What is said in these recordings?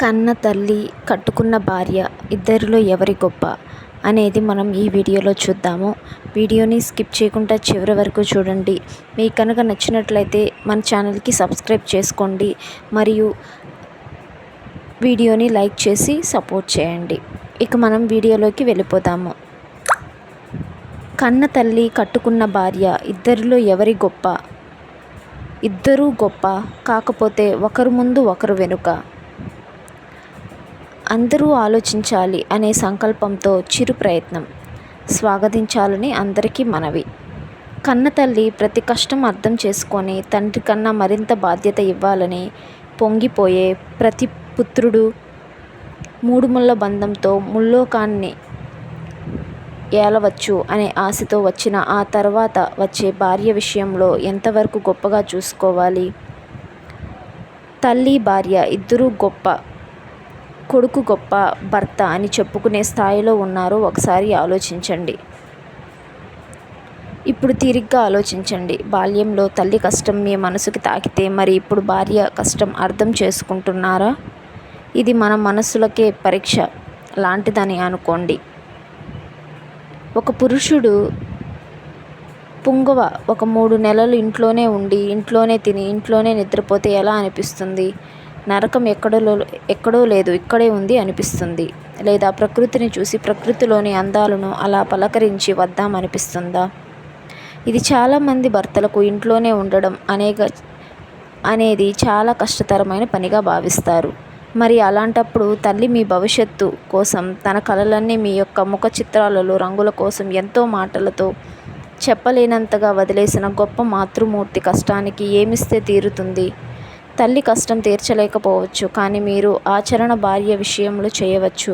కన్న తల్లి కట్టుకున్న భార్య ఇద్దరిలో ఎవరి గొప్ప అనేది మనం ఈ వీడియోలో చూద్దాము. వీడియోని స్కిప్ చేయకుండా చివరి వరకు చూడండి. మీకు కనుక నచ్చినట్లయితే మన ఛానల్కి సబ్స్క్రైబ్ చేసుకోండి. మరియు వీడియోని లైక్ చేసి సపోర్ట్ చేయండి. ఇక మనం వీడియోలోకి వెళ్ళిపోదాము. కన్న తల్లి కట్టుకున్న భార్య ఇద్దరిలో ఎవరి గొప్ప? ఇద్దరూ గొప్ప కాకపోతే ఒకరు ముందు ఒకరు వెనుక. అందరూ ఆలోచించాలి అనే సంకల్పంతో చిరు ప్రయత్నం. స్వాగతించాలని అందరికీ మనవి. కన్న తల్లి ప్రతి కష్టం అర్థం చేసుకొని తండ్రి కన్నా మరింత బాధ్యత ఇవ్వాలని పొంగిపోయే ప్రతి పుత్రుడు మూడు ముళ్ళ బంధంతో ముల్లోకాన్ని ఏలవచ్చు అనే ఆశతో వచ్చిన ఆ తర్వాత వచ్చే భార్య విషయంలో ఎంతవరకు గొప్పగా చూసుకోవాలి? తల్లి భార్య ఇద్దరూ గొప్ప కొడుకు గొప్ప భర్త అని చెప్పుకునే స్థాయిలో ఉన్నారో ఒకసారి ఆలోచించండి. ఇప్పుడు తీరిగ్గా ఆలోచించండి. బాల్యంలో తల్లి కష్టం మీ మనసుకి తాకితే మరి ఇప్పుడు భార్య కష్టం అర్థం చేసుకుంటున్నారా? ఇది మన మనసులకే పరీక్ష. లాంటిదని అనుకోండి. ఒక పురుషుడు పుంగవ ఒక మూడు నెలలు ఇంట్లోనే ఉండి ఇంట్లోనే తిని ఇంట్లోనే నిద్రపోతే ఎలా అనిపిస్తుంది? నరకం ఎక్కడో ఎక్కడో లేదు ఇక్కడే ఉంది అనిపిస్తుంది. లేదా ప్రకృతిని చూసి ప్రకృతిలోని అందాలను అలా పలకరించి వద్దామనిపిస్తుందా ఇది చాలామంది భర్తలకు ఇంట్లోనే ఉండడం అనేక అనేది చాలా కష్టతరమైన పనిగా భావిస్తారు. మరి అలాంటప్పుడు తల్లి మీ భవిష్యత్తు కోసం తన కళలన్నీ మీ యొక్క ముఖ చిత్రాలలో రంగుల కోసం ఎంతో మాటలతో చెప్పలేనంతగా వదిలేసిన గొప్ప మాతృమూర్తి కష్టానికి ఏమిస్తే తీరుతుంది? తల్లి కష్టం తీర్చలేకపోవచ్చు కానీ మీరు ఆచరణ భార్య విషయంలో చేయవచ్చు.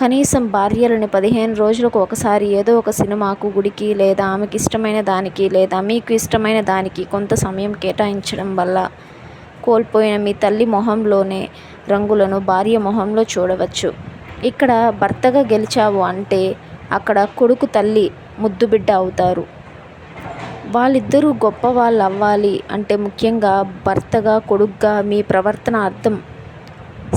కనీసం భార్యలను పదిహేను రోజులకు ఒకసారి ఏదో ఒక సినిమాకు గుడికి లేదా ఆమెకి ఇష్టమైన దానికి లేదా మీకు ఇష్టమైన దానికి కొంత సమయం కేటాయించడం వల్ల కోల్పోయిన మీ తల్లి మొహంలోనే రంగులను భార్య మొహంలో చూడవచ్చు. ఇక్కడ భర్తగా గెలిచావు అంటే అక్కడ కొడుకు తల్లి ముద్దుబిడ్డ అవుతారు. వాళ్ళిద్దరూ గొప్పవాళ్ళు అవ్వాలి అంటే ముఖ్యంగా భర్తగా కొడుగ్గా మీ ప్రవర్తన అర్థం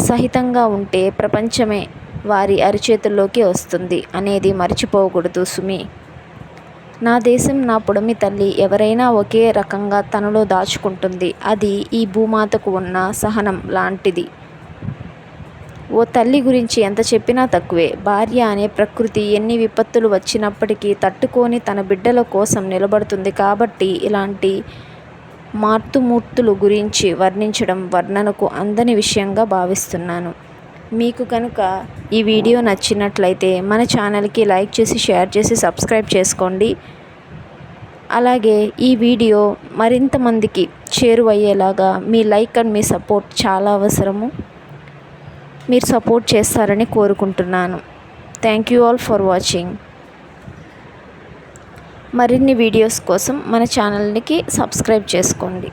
సహితంగా ఉంటే ప్రపంచమే వారి అరిచేతుల్లోకి వస్తుంది అనేది మర్చిపోకూడదు సుమి. నా దేశం నా పొడమి తల్లి ఎవరైనా ఒకే రకంగా తనలో దాచుకుంటుంది. అది ఈ భూమాతకు ఉన్న సహనం లాంటిది. ఓ తల్లి గురించి ఎంత చెప్పినా తక్కువే. భార్య అనే ప్రకృతి ఎన్ని విపత్తులు వచ్చినప్పటికీ తట్టుకొని తన బిడ్డల కోసం నిలబడుతుంది కాబట్టి ఇలాంటి మార్తుమూర్తులు గురించి వర్ణించడం వర్ణనకు అందని విషయంగా భావిస్తున్నాను. మీకు కనుక ఈ వీడియో నచ్చినట్లయితే మన ఛానల్కి లైక్ చేసి షేర్ చేసి సబ్స్క్రైబ్ చేసుకోండి. అలాగే ఈ వీడియో మరింత మందికి చేరువయ్యేలాగా మీ లైక్ అండ్ మీ సపోర్ట్ చాలా అవసరము. మీరు సపోర్ట్ చేస్తారని కోరుకుంటున్నాను. Thank you all for watching మరిన్ని వీడియోస్ కోసం మన ఛానల్కి సబ్స్క్రైబ్ చేసుకోండి.